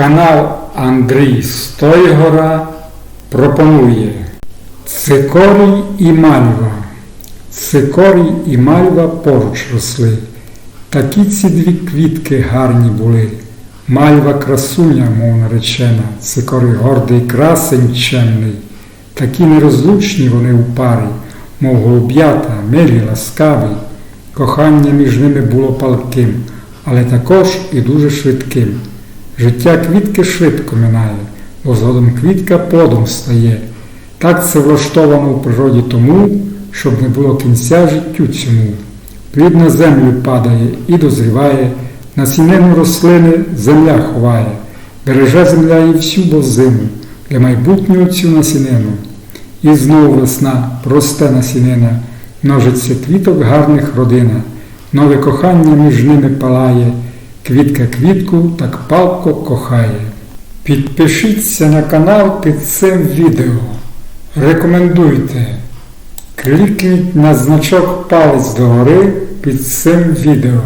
Канал Андрій Стойгора пропонує Цикорій і мальва. Цикорій і мальва поруч росли. Такі ці дві квітки гарні були. Мальва красуня, мов наречена, цикорій гордий красень чемний. Такі нерозлучні вони у парі, мов голуб'ята, милі, ласкаві. Кохання між ними було палким, але також і дуже швидким. Життя квітки швидко минає, бо згодом квітка плодом стає. Так це влаштовано в природі тому, щоб не було кінця життю цьому. Плід на землю падає і дозріває, насінину рослини земля ховає, береже земля і всю бозиму, для майбутнього цю насінину. І знову весна, просте насінина, множиться квіток гарних родина, нове кохання між ними палає, квітка квітку так палко кохає. Підпишіться на канал під цим відео. Рекомендуйте. Клікніть на значок палець догори під цим відео.